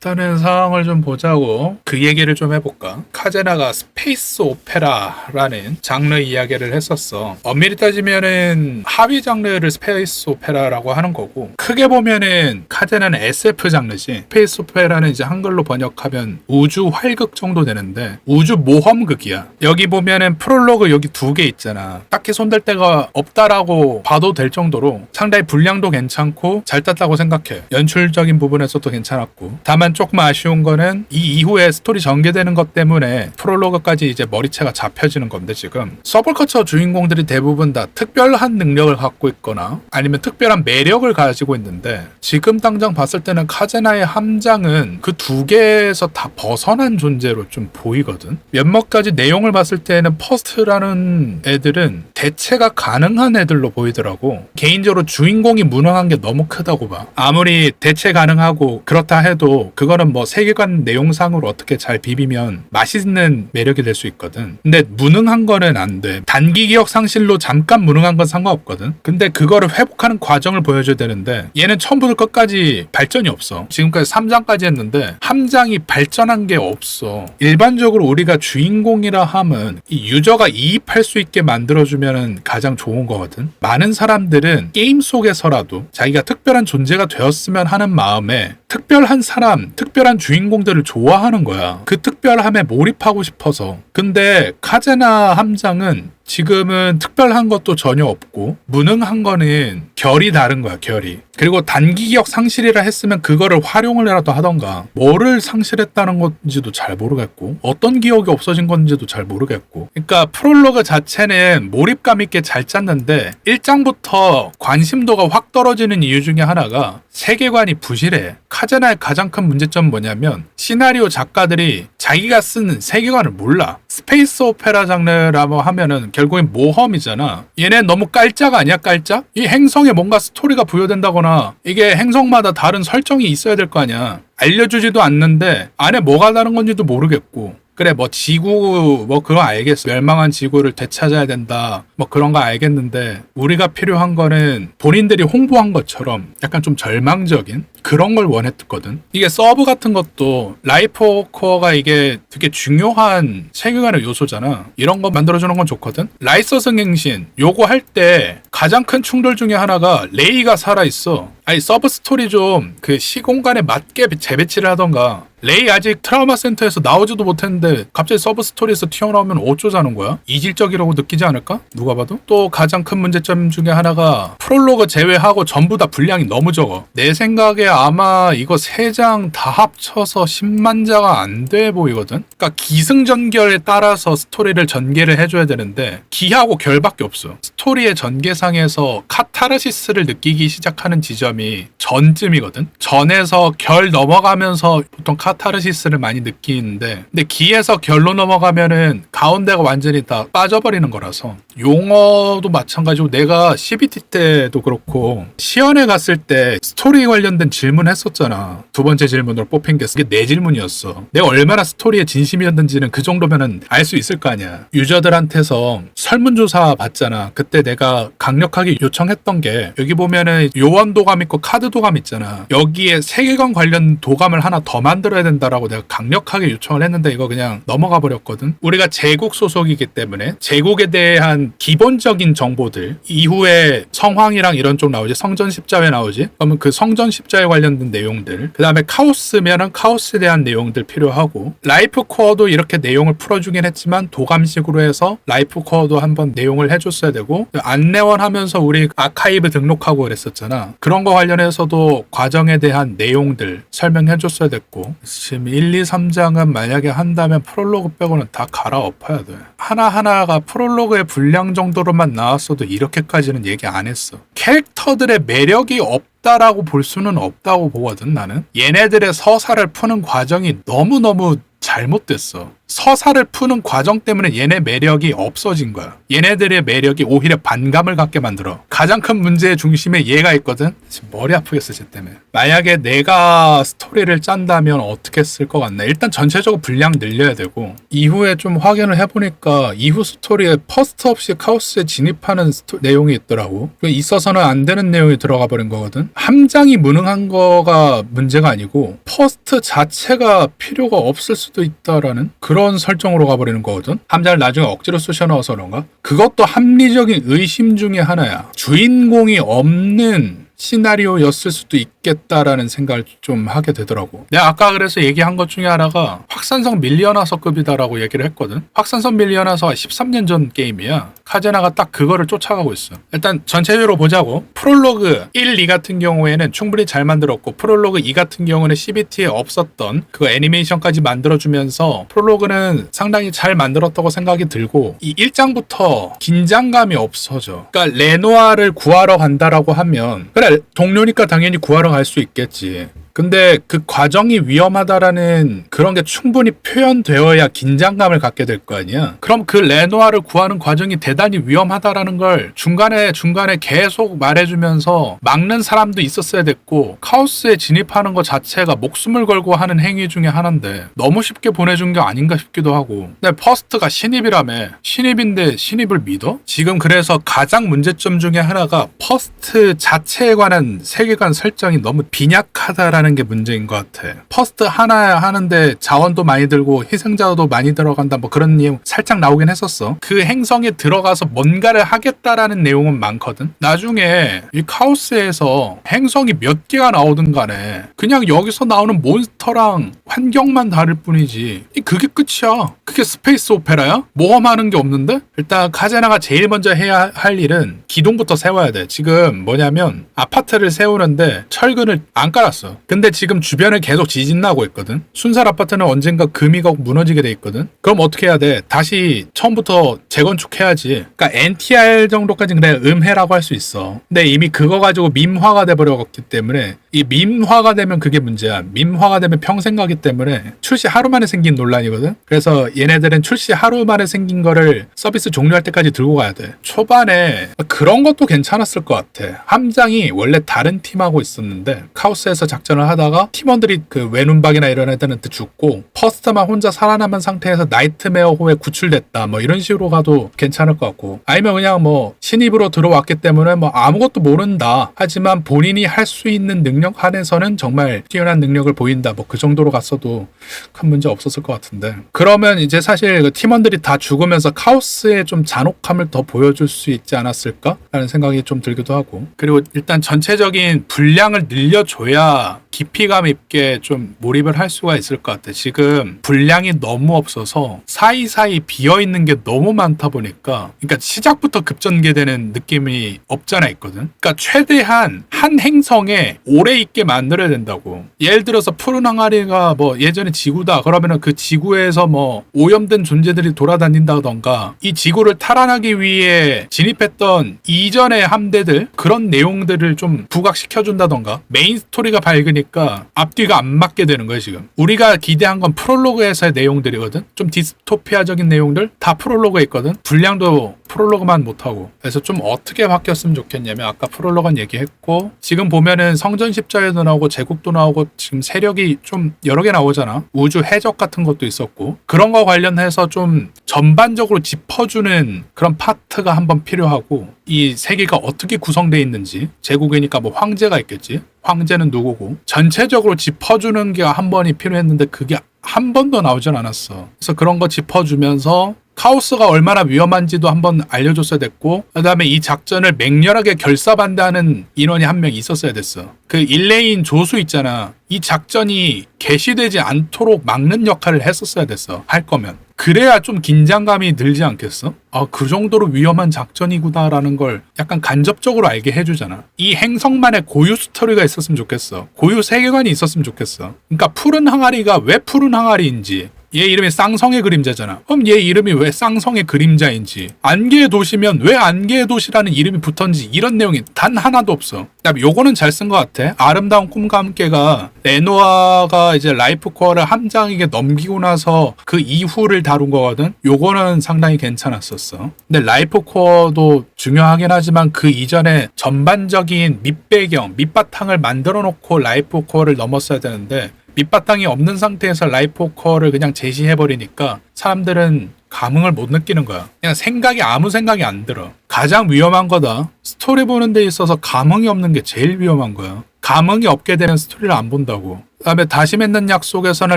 일단은 상황을 좀 보자고 그 얘기를 좀 해볼까. 카제나가 스페이스 오페라라는 장르 이야기를 했었어. 엄밀히 따지면은 하위 장르를 스페이스 오페라라고 하는 거고 크게 보면은 카제나는 SF 장르지. 스페이스 오페라는 이제 한글로 번역하면 우주 활극 정도 되는데 우주 모험극이야. 여기 보면은 프롤로그 여기 두 개 있잖아. 딱히 손댈 데가 없다라고 봐도 될 정도로 상당히 분량도 괜찮고 잘 땄다고 생각해. 연출적인 부분에서도 괜찮았고. 다만 조금 아쉬운 거는 이 이후에 스토리 전개되는 것 때문에 프롤로그까지 이제 머리채가 잡혀지는 건데 지금 서블커처 주인공들이 대부분 다 특별한 능력을 갖고 있거나 아니면 특별한 매력을 가지고 있는데 지금 당장 봤을 때는 카제나의 함장은 그 두 개에서 다 벗어난 존재로 좀 보이거든. 몇몇 가지 내용을 봤을 때는 퍼스트라는 애들은 대체가 가능한 애들로 보이더라고. 개인적으로 주인공이 무능한 게 너무 크다고 봐. 아무리 대체 가능하고 그렇다 해도 그거는 뭐 세계관 내용상으로 어떻게 잘 비비면 맛있는 매력이 될 수 있거든. 근데 무능한 거는 안 돼. 단기 기억 상실로 잠깐 무능한 건 상관없거든. 근데 그거를 회복하는 과정을 보여줘야 되는데 얘는 처음부터 끝까지 발전이 없어. 지금까지 3장까지 했는데 함장이 발전한 게 없어. 일반적으로 우리가 주인공이라 함은 이 유저가 이입할 수 있게 만들어주면 가장 좋은 거거든. 많은 사람들은 게임 속에서라도 자기가 특별한 존재가 되었으면 하는 마음에 특별한 사람, 특별한 주인공들을 좋아하는 거야. 그 특별함에 몰입하고 싶어서. 근데 카제나 함장은 지금은 특별한 것도 전혀 없고 무능한 거는 결이 다른 거야 결이. 그리고 단기 기억 상실이라 했으면 그거를 활용을라도 하던가. 뭐를 상실했다는 건지도 잘 모르겠고 어떤 기억이 없어진 건지도 잘 모르겠고. 그러니까 프롤로그 자체는 몰입감 있게 잘 짰는데 1장부터 관심도가 확 떨어지는 이유 중에 하나가 세계관이 부실해. 카제나의 가장 큰 문제점은 뭐냐면 시나리오 작가들이 자기가 쓰는 세계관을 몰라 스페이스 오페라 장르라고 하면은 결국엔 모험이잖아. 얘네 너무 깔짝 아니야 깔짝? 이 행성에 뭔가 스토리가 부여된다거나 이게 행성마다 다른 설정이 있어야 될 거 아니야. 알려주지도 않는데 안에 뭐가 다른 건지도 모르겠고 그래 뭐 지구 뭐 그거 알겠어 멸망한 지구를 되찾아야 된다 뭐 그런 거 알겠는데 우리가 필요한 거는 본인들이 홍보한 것처럼 약간 좀 절망적인 그런 걸 원했거든 이게 서브 같은 것도 라이프 코어가 이게 되게 중요한 세계관의 요소잖아 이런 거 만들어주는 건 좋거든 라이서 승행신 요거 할 때 가장 큰 충돌 중에 하나가 레이가 살아있어 아니 서브 스토리 좀 그 시공간에 맞게 재배치를 하던가 레이 아직 트라우마 센터에서 나오지도 못했는데 갑자기 서브 스토리에서 튀어나오면 어쩌자는 거야? 이질적이라고 느끼지 않을까? 누가 봐도? 또 가장 큰 문제점 중에 하나가 프롤로그 제외하고 전부 다 분량이 너무 적어. 내 생각에 아마 이거 3장 다 합쳐서 10만 자가 안 돼 보이거든? 그러니까 기승전결에 따라서 스토리를 전개를 해줘야 되는데 기하고 결밖에 없어. 스토리의 전개상에서 카타르시스를 느끼기 시작하는 지점이 전쯤이거든? 전에서 결 넘어가면서 보통 카타르시스를 많이 느끼는데 근데 기에서 결로 넘어가면은 가운데가 완전히 다 빠져버리는 거라서 용어도 마찬가지고 내가 CBT 때도 그렇고 시연에 갔을 때 스토리 관련된 질문 했었잖아. 두 번째 질문으로 뽑힌 게 그게 내 질문이었어. 내가 얼마나 스토리에 진심이었는지는 그 정도면은 알 수 있을 거 아니야. 유저들한테서 설문조사 받잖아. 그때 내가 강력하게 요청했던 게 여기 보면은 요원 도감 있고 카드 도감 있잖아. 여기에 세계관 관련 도감을 하나 더 만들어야 된다라고 내가 강력하게 요청을 했는데 이거 그냥 넘어가 버렸거든. 우리가 제국 소속이기 때문에 제국에 대한 기본적인 정보들 이후에 성황이랑 이런 쪽 나오지 성전 십자회 나오지? 그러면 그 성전 십자회 관련된 내용들 그 다음에 카오스면은 카오스에 대한 내용들 필요하고 라이프 코어도 이렇게 내용을 풀어주긴 했지만 도감식으로 해서 라이프 코어도 한번 내용을 해줬어야 되고 안내원 하면서 우리 아카이브 등록하고 그랬었잖아 그런 거 관련해서도 과정에 대한 내용들 설명해줬어야 됐고 지금 1, 2, 3장은 만약에 한다면 프롤로그 빼고는 다 갈아엎어야 돼. 하나하나가 프롤로그의 분량 정도로만 나왔어도 이렇게까지는 얘기 안 했어. 캐릭터들의 매력이 없 다라고 볼 수는 없다고 보거든 나는. 얘네들의 서사를 푸는 과정이 너무너무 잘못됐어. 서사를 푸는 과정 때문에 얘네 매력이 없어진 거야. 얘네들의 매력이 오히려 반감을 갖게 만들어. 가장 큰 문제의 중심에 얘가 있거든. 지금 머리 아프겠어, 쟤 때문에. 만약에 내가 스토리를 짠다면 어떻게 쓸 것 같나? 일단 전체적으로 분량 늘려야 되고 이후에 좀 확인을 해보니까 이후 스토리에 퍼스트 없이 카오스에 진입하는 스토- 내용이 있더라고. 그 있어서는 안 되는 내용이 들어가 버린 거거든. 함장이 무능한 거가 문제가 아니고 퍼스트 자체가 필요가 없을 수도 있다라는 설정으로 가버리는 거거든. 함장을 나중에 억지로 쑤셔 넣어서 그런가? 그것도 합리적인 의심 중에 하나야. 주인공이 없는 시나리오였을 수도 있 겠다라는 생각을 좀 하게 되더라고. 내가 아까 그래서 얘기한 것 중에 하나가 확산성 밀리언화서급이다라고 얘기를 했거든. 확산성 밀리언화서가 13년 전 게임이야. 카제나가 딱 그거를 쫓아가고 있어. 일단 전체적으로 보자고. 프롤로그 1, 2 같은 경우에는 충분히 잘 만들었고 프롤로그 2 같은 경우는 CBT에 없었던 그 애니메이션까지 만들어주면서 프롤로그는 상당히 잘 만들었다고 생각이 들고 이 1장부터 긴장감이 없어져. 그러니까 레노아를 구하러 간다라고 하면 그래 동료니까 당연히 구하러 갈수 있겠지. 근데 그 과정이 위험하다라는 그런 게 충분히 표현되어야 긴장감을 갖게 될 거 아니야. 그럼 그 레노아를 구하는 과정이 대단히 위험하다라는 걸 중간에 중간에 계속 말해주면서 막는 사람도 있었어야 됐고 카오스에 진입하는 것 자체가 목숨을 걸고 하는 행위 중에 하나인데 너무 쉽게 보내준 게 아닌가 싶기도 하고. 근데 퍼스트가 신입이라며 신입인데 신입을 믿어? 지금 그래서 가장 문제점 중에 하나가 퍼스트 자체에 관한 세계관 설정이 너무 빈약하다라는 게 문제인 것 같아. 퍼스트 하나 하는데 자원도 많이 들고 희생자도 많이 들어간다 뭐 그런 내용 살짝 나오긴 했었어. 그 행성에 들어가서 뭔가를 하겠다라는 내용은 많거든. 나중에 이 카오스에서 행성이 몇 개가 나오든 간에 그냥 여기서 나오는 몬스터랑 환경만 다를 뿐이지. 이 그게 끝이야. 그게 스페이스 오페라야? 모험하는 게 없는데? 일단 카제나가 제일 먼저 해야 할 일은 기둥부터 세워야 돼. 지금 뭐냐면 아파트를 세우는데 철근을 안 깔았어. 근데 지금 주변에 계속 지진 나고 있거든. 순살 아파트는 언젠가 금이 가고 무너지게 돼 있거든. 그럼 어떻게 해야 돼? 다시 처음부터 재건축해야지. 그러니까 NTR 정도까지는 그냥 음해라고 할 수 있어. 근데 이미 그거 가지고 밈화가 돼 버렸기 때문에 이 밈화가 되면 그게 문제야. 밈화가 되면 평생 가기 때문에 출시 하루 만에 생긴 논란이거든. 그래서 얘네들은 출시 하루 만에 생긴 거를 서비스 종료할 때까지 들고 가야 돼. 초반에 그런 것도 괜찮았을 것 같아. 함장이 원래 다른 팀하고 있었는데 카오스에서 작전을 하다가 팀원들이 그 외눈박이나 이런 애들한테 죽고 퍼스트만 혼자 살아남은 상태에서 나이트메어호에 구출됐다. 뭐 이런 식으로 가도 괜찮을 것 같고 아니면 그냥 뭐 신입으로 들어왔기 때문에 뭐 아무것도 모른다. 하지만 본인이 할 수 있는 능력 한에서는 정말 뛰어난 능력을 보인다. 뭐 그 정도로 갔어도 큰 문제 없었을 것 같은데. 그러면 이제 사실 그 팀원들이 다 죽으면서 카오스의 좀 잔혹함을 더 보여줄 수 있지 않았을까라는 생각이 좀 들기도 하고. 그리고 일단 전체적인 분량을 늘려줘야 깊이감 있게 좀 몰입을 할 수가 있을 것 같아. 지금 분량이 너무 없어서 사이사이 비어 있는 게 너무 많다 보니까, 그러니까 시작부터 급전개되는 느낌이 없잖아 있거든. 그러니까 최대한 한 행성에 오래 있게 만들어야 된다고. 예를 들어서 푸른 항아리가 뭐 예전에 지구다 그러면은 그 지구에서 뭐 오염된 존재들이 돌아다닌다던가 이 지구를 탈환하기 위해 진입했던 이전의 함대들 그런 내용들을 좀 부각시켜 준다던가 메인 스토리가 밝으 니까 앞뒤가 안 맞게 되는 거예요 지금. 우리가 기대한 건 프롤로그에서의 내용들이거든. 좀 디스토피아적인 내용들 다 프롤로그에 있거든. 분량도 프롤로그만 못하고. 그래서 좀 어떻게 바뀌었으면 좋겠냐면 아까 프롤로그는 얘기했고 지금 보면은 성전 십자에도 나오고 제국도 나오고 지금 세력이 좀 여러 개 나오잖아. 우주 해적 같은 것도 있었고. 그런 거 관련해서 좀 전반적으로 짚어주는 그런 파트가 한번 필요하고 이 세계가 어떻게 구성되어 있는지 제국이니까 뭐 황제가 있겠지 황제는 누구고 전체적으로 짚어주는 게 한 번이 필요했는데 그게 한 번도 나오진 않았어. 그래서 그런 거 짚어주면서 카오스가 얼마나 위험한지도 한번 알려줬어야 됐고 그다음에 이 작전을 맹렬하게 결사반대하는 인원이 한 명 있었어야 됐어. 그 일레인 조수 있잖아. 이 작전이 개시되지 않도록 막는 역할을 했었어야 됐어. 할 거면. 그래야 좀 긴장감이 늘지 않겠어? 아, 그 정도로 위험한 작전이구나라는 걸 약간 간접적으로 알게 해주잖아. 이 행성만의 고유 스토리가 있었으면 좋겠어. 고유 세계관이 있었으면 좋겠어. 그러니까 푸른 항아리가 왜 푸른 항아리인지, 얘 이름이 쌍성의 그림자잖아. 그럼 얘 이름이 왜 쌍성의 그림자인지 안개의 도시면 왜 안개의 도시라는 이름이 붙었는지 이런 내용이 단 하나도 없어. 요거는 잘 쓴 것 같아. 아름다운 꿈과 함께가 레노아가 이제 라이프 코어를 함장에게 넘기고 나서 그 이후를 다룬 거거든. 요거는 상당히 괜찮았었어. 근데 라이프 코어도 중요하긴 하지만 그 이전에 전반적인 밑배경, 밑바탕을 만들어 놓고 라이프 코어를 넘었어야 되는데 밑바탕이 없는 상태에서 라이프 코어를 그냥 제시해버리니까 사람들은 감흥을 못 느끼는 거야. 그냥 생각이 아무 생각이 안 들어. 가장 위험한 거다. 스토리 보는 데 있어서 감흥이 없는 게 제일 위험한 거야. 감흥이 없게 되면 스토리를 안 본다고. 그다음에 다시 맺는 약속에서는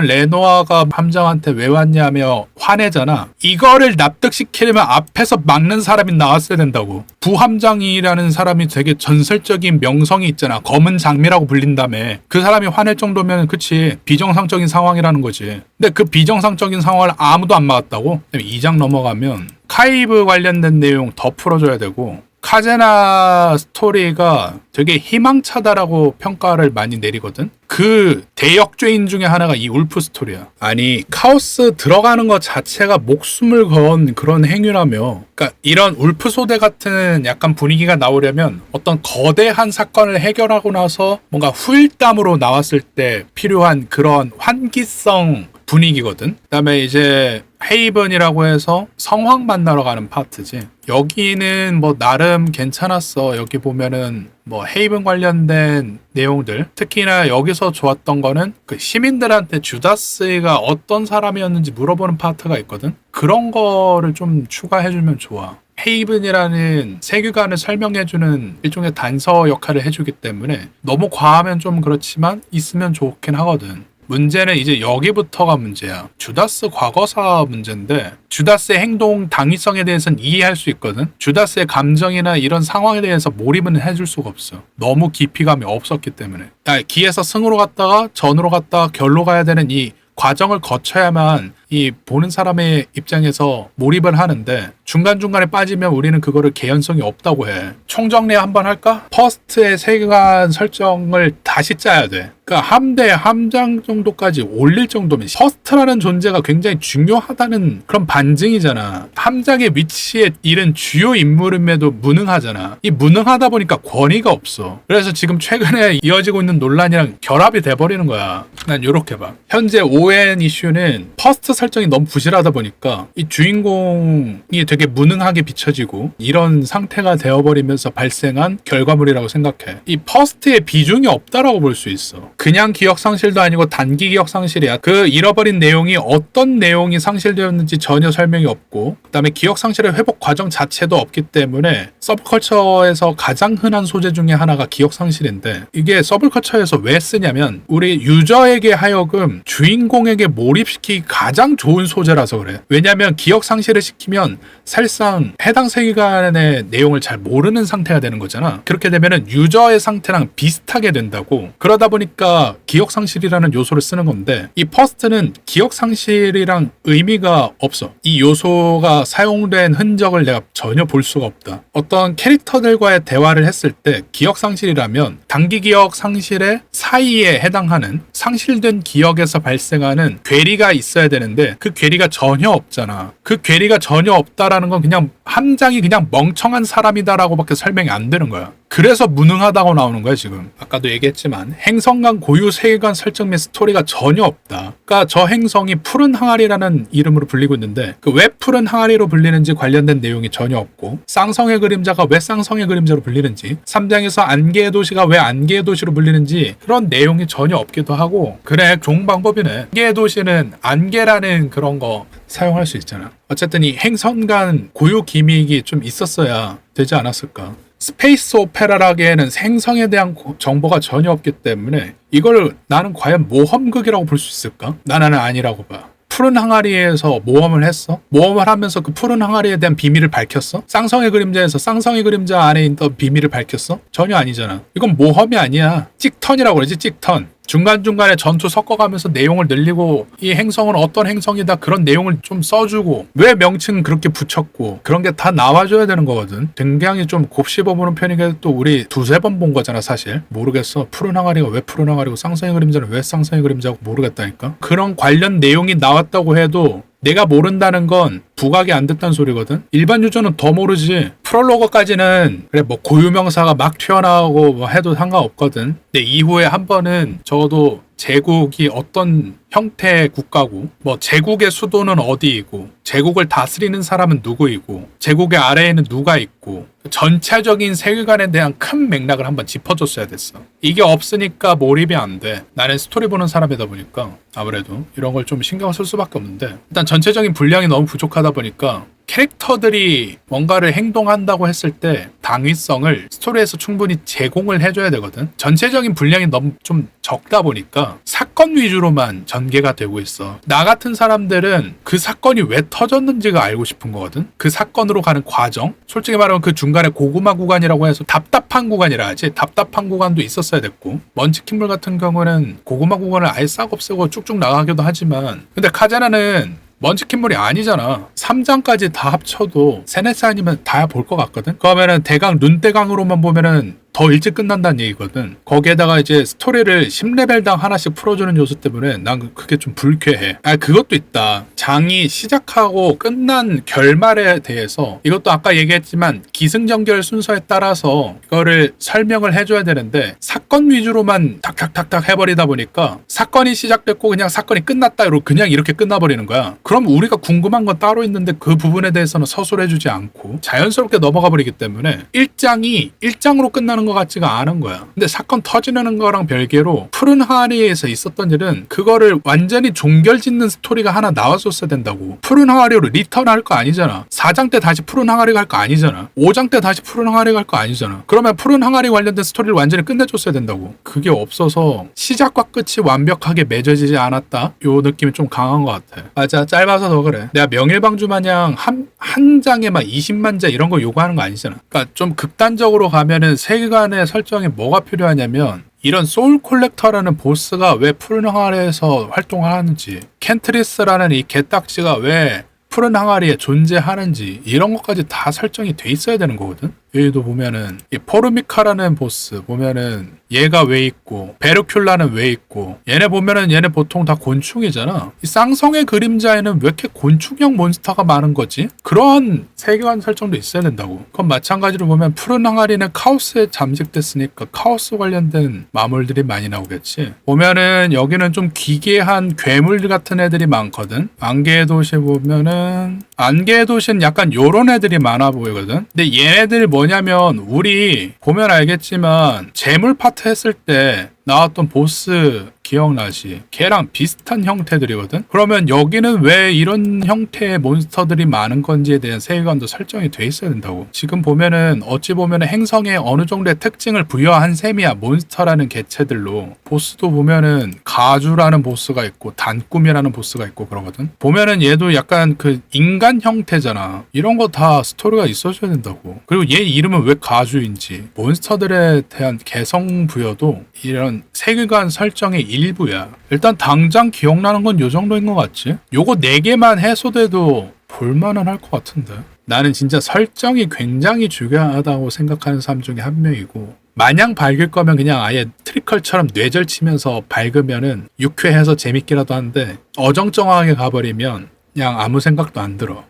레노아가 함장한테 왜 왔냐며 화내잖아. 이거를 납득시키려면 앞에서 막는 사람이 나왔어야 된다고. 부함장이라는 사람이 되게 전설적인 명성이 있잖아. 검은 장미라고 불린다며. 그 사람이 화낼 정도면 그치 비정상적인 상황이라는 거지. 근데 그 비정상적인 상황을 아무도 안 막았다고? 2장 넘어가면 카이브 관련된 내용 더 풀어줘야 되고 카제나 스토리가 되게 희망차다라고 평가를 많이 내리거든. 그 대역죄인 중에 하나가 이 울프 스토리야. 아니 카오스 들어가는 것 자체가 목숨을 건 그런 행위라며. 그러니까 이런 울프 소대 같은 약간 분위기가 나오려면 어떤 거대한 사건을 해결하고 나서 뭔가 후일담으로 나왔을 때 필요한 그런 환기성 분위기거든. 그다음에 이제 헤이븐이라고 해서 성황 만나러 가는 파트지. 여기는 뭐 나름 괜찮았어. 여기 보면은 뭐 헤이븐 관련된 내용들. 특히나 여기서 좋았던 거는 그 시민들한테 주다스가 어떤 사람이었는지 물어보는 파트가 있거든. 그런 거를 좀 추가해주면 좋아. 헤이븐이라는 세계관을 설명해주는 일종의 단서 역할을 해주기 때문에 너무 과하면 좀 그렇지만 있으면 좋긴 하거든. 문제는 이제 여기부터가 문제야. 주다스 과거사 문제인데 주다스의 행동 당위성에 대해서는 이해할 수 있거든. 주다스의 감정이나 이런 상황에 대해서 몰입은 해줄 수가 없어. 너무 깊이감이 없었기 때문에. 야, 기에서 승으로 갔다가 전으로 갔다가 결로 가야 되는 이 과정을 거쳐야만 이 보는 사람의 입장에서 몰입을 하는데 중간중간에 빠지면 우리는 그거를 개연성이 없다고 해. 총정리 한번 할까? 퍼스트의 세계관 설정을 다시 짜야 돼. 그러니까 함대 함장 정도까지 올릴 정도면 퍼스트라는 존재가 굉장히 중요하다는 그런 반증이잖아. 함장의 위치에 이른 주요 인물임에도 무능하잖아. 이 무능하다 보니까 권위가 없어. 그래서 지금 최근에 이어지고 있는 논란이랑 결합이 돼버리는 거야. 난 요렇게 봐. 현재 ON 이슈는 퍼스트 설정이 너무 부실하다 보니까 이 주인공이 되게 무능하게 비춰지고 이런 상태가 되어버리면서 발생한 결과물이라고 생각해. 이 퍼스트의 비중이 없다라고 볼 수 있어. 그냥 기억 상실도 아니고 단기 기억 상실이야. 그 잃어버린 내용이 어떤 내용이 상실되었는지 전혀 설명이 없고, 그다음에 기억 상실의 회복 과정 자체도 없기 때문에 서브컬처에서 가장 흔한 소재 중에 하나가 기억 상실인데 이게 서브컬처에서 왜 쓰냐면 우리 유저에게 하여금 주인공에게 몰입시키기 가장 좋은 소재라서 그래. 왜냐면 기억 상실을 시키면 사실상 해당 세계관의 내용을 잘 모르는 상태가 되는 거잖아. 그렇게 되면은 유저의 상태랑 비슷하게 된다고. 그러다 보니까 기억 상실이라는 요소를 쓰는 건데 이 퍼스트는 기억 상실이랑 의미가 없어. 이 요소가 사용된 흔적을 내가 전혀 볼 수가 없다. 어떤 캐릭터들과의 대화를 했을 때 기억 상실이라면 단기 기억 상실의 사이에 해당하는 상실된 기억에서 발생하는 괴리가 있어야 되는데 그 괴리가 전혀 없잖아. 그 괴리가 전혀 없다라는 건 그냥 함장이 그냥 멍청한 사람이다라고밖에 설명이 안 되는 거야. 그래서 무능하다고 나오는 거야 지금. 아까도 얘기했지만 행성간 고유 세계관 설정 및 스토리가 전혀 없다. 그러니까 저 행성이 푸른 항아리라는 이름으로 불리고 있는데 그 왜 푸른 항아리로 불리는지 관련된 내용이 전혀 없고 쌍성의 그림자가 왜 쌍성의 그림자로 불리는지 3장에서 안개의 도시가 왜 안개의 도시로 불리는지 그런 내용이 전혀 없기도 하고 그래 좋은 방법이네. 안개의 도시는 안개라는 그런 거 사용할 수 있잖아. 어쨌든 이 행성간 고유 기믹이 좀 있었어야 되지 않았을까. 스페이스 오페라라기에는 생성에 대한 고- 정보가 전혀 없기 때문에 이걸 나는 과연 모험극이라고 볼 수 있을까? 나는 아니라고 봐. 푸른 항아리에서 모험을 했어? 모험을 하면서 그 푸른 항아리에 대한 비밀을 밝혔어? 쌍성의 그림자에서 쌍성의 그림자 안에 있던 비밀을 밝혔어? 전혀 아니잖아. 이건 모험이 아니야. 찍턴이라고 그러지, 찍턴. 중간중간에 전투 섞어가면서 내용을 늘리고 이 행성은 어떤 행성이다 그런 내용을 좀 써주고 왜 명칭 그렇게 붙였고 그런 게 다 나와줘야 되는 거거든. 굉장히 좀 곱씹어보는 편이게 또 우리 두세 번 본 거잖아 사실. 모르겠어. 푸른 항아리가 왜 푸른 항아리고 쌍쌍이 그림자는 왜 쌍쌍이 그림자고 모르겠다니까. 그런 관련 내용이 나왔다고 해도 내가 모른다는 건 부각이 안 됐다는 소리거든. 일반 유저는 더 모르지. 프롤로그까지는 그래 뭐 고유명사가 막 튀어나오고 뭐 해도 상관없거든. 근데 이후에 한 번은 적어도 제국이 어떤 형태의 국가고 뭐 제국의 수도는 어디이고 제국을 다스리는 사람은 누구이고 제국의 아래에는 누가 있고 전체적인 세계관에 대한 큰 맥락을 한번 짚어줬어야 됐어. 이게 없으니까 몰입이 안 돼. 나는 스토리 보는 사람이다 보니까 아무래도 이런 걸 좀 신경 쓸 수밖에 없는데 일단 전체적인 분량이 너무 부족하다 보니까 캐릭터들이 뭔가를 행동한다고 했을 때 당위성을 스토리에서 충분히 제공을 해줘야 되거든. 전체적인 분량이 너무 좀 적다 보니까 사건 위주로만 전 개가 되고 있어. 나 같은 사람들은 그 사건이 왜 터졌는지가 알고 싶은 거거든. 그 사건으로 가는 과정. 솔직히 말하면 그 중간에 고구마 구간이라고 해서 답답한 구간이라 하지. 답답한 구간도 있었어야 됐고. 먼치킨물 같은 경우는 고구마 구간을 아예 싹 없애고 쭉쭉 나가기도 하지만 근데 카자나는 먼치킨물이 아니잖아. 3장까지 다 합쳐도 세네스 아니면 다 볼 것 같거든? 그러면은 대강, 눈대강으로만 보면은 더 일찍 끝난다는 얘기거든. 거기에다가 이제 스토리를 10레벨당 하나씩 풀어주는 요소 때문에 난 그게 좀 불쾌해. 아, 그것도 있다. 장이 시작하고 끝난 결말에 대해서 이것도 아까 얘기했지만 기승전결 순서에 따라서 이거를 설명을 해줘야 되는데 사건 위주로만 탁탁탁탁 해버리다 보니까 사건이 시작됐고 그냥 사건이 끝났다 이러고 그냥 이렇게 끝나버리는 거야. 그럼 우리가 궁금한 건 따로 있는데 그 부분에 대해서는 서술해주지 않고 자연스럽게 넘어가 버리기 때문에 1장이 1장으로 끝나는 것 같지가 않은 거야. 근데 사건 터지는 거랑 별개로 푸른 항아리에서 있었던 일은 그거를 완전히 종결짓는 스토리가 하나 나왔었어야 된다고. 푸른 항아리로 리턴할 거 아니잖아. 4장 때 다시 푸른 항아리 갈 거 아니잖아. 5장 때 다시 푸른 항아리 갈 거 아니잖아. 그러면 푸른 항아리 관련된 스토리를 완전히 끝내줬어야 된다고. 그게 없어서 시작과 끝이 완벽하게 맺어지지 않았다. 요 느낌이 좀 강한 것 같아. 맞아. 짧아서 더 그래. 내가 명일방주 마냥 한, 한 장에 막 20만 자 이런 거 요구하는 거 아니잖아. 그러니까 좀 극단적으로 가면은 세 계관의 설정에 뭐가 필요하냐면 이런 소울 콜렉터라는 보스가 왜 푸른 항아리에서 활동을 하는지 켄트리스라는 이 개딱지가 왜 푸른 항아리에 존재하는지 이런 것까지 다 설정이 돼 있어야 되는 거거든. 여기도 보면은 이 포르미카라는 보스 보면은 얘가 왜 있고 베르큘라는 왜 있고 얘네 보면은 얘네 보통 다 곤충이잖아. 이 쌍성의 그림자에는 왜 이렇게 곤충형 몬스터가 많은 거지? 그런 세계관 설정도 있어야 된다고. 그건 마찬가지로 보면 푸른 항아리는 카오스에 잠식됐으니까 카오스 관련된 마물들이 많이 나오겠지. 보면은 여기는 좀 기괴한 괴물 같은 애들이 많거든. 안개의 도시 보면은 안개의 도시는 약간 요런 애들이 많아 보이거든. 근데 얘네들 뭐냐면 우리 보면 알겠지만 재물 파트 했을 때 나왔던 보스 기억나지? 걔랑 비슷한 형태들이거든? 그러면 여기는 왜 이런 형태의 몬스터들이 많은 건지에 대한 세계관도 설정이 돼 있어야 된다고. 지금 보면은 어찌 보면은 행성에 어느 정도의 특징을 부여한 셈이야. 몬스터라는 개체들로. 보스도 보면은 가주라는 보스가 있고 단꿈이라는 보스가 있고 그러거든? 보면은 얘도 약간 그 인간 형태잖아. 이런 거 다 스토리가 있어줘야 된다고. 그리고 얘 이름은 왜 가주인지. 몬스터들에 대한 개성 부여도 이런 세계관 설정의 일부야. 일단 당장 기억나는 건 요 정도인 것 같지? 요거 4개만 해소돼도 볼만은 할 것 같은데. 나는 진짜 설정이 굉장히 중요하다고 생각하는 사람 중에 한 명이고 마냥 밝을 거면 그냥 아예 트리컬처럼 뇌절 치면서 밝으면은 유쾌해서 재밌기라도 한데 어정쩡하게 가버리면 그냥 아무 생각도 안 들어.